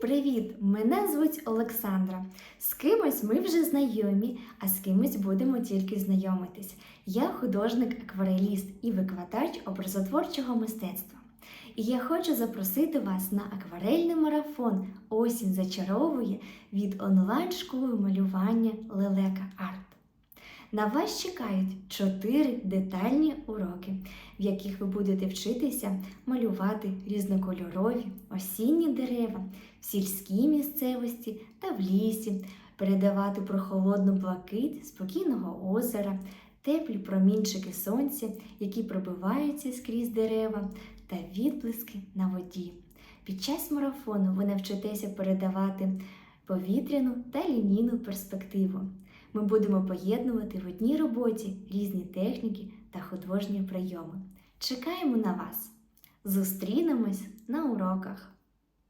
привіт! Мене звуть Олександра. З кимось ми вже знайомі, а з кимось будемо тільки знайомитись. Я художник-аквареліст і викладач образотворчого мистецтва. І я хочу запросити вас на акварельний марафон Осінь зачаровує від онлайн-школи малювання Лелека Арт. На вас чекають чотири детальні уроки, в яких ви будете вчитися малювати різнокольорові осінні дерева в сільській місцевості та в лісі, передавати прохолодну блакить спокійного озера, теплі промінчики сонця, які пробиваються скрізь дерева, та відблиски на воді. Під час марафону ви навчитеся передавати повітряну та лінійну перспективу. Ми будемо поєднувати в одній роботі різні техніки та художні прийоми. Чекаємо на вас! Зустрінемось на уроках!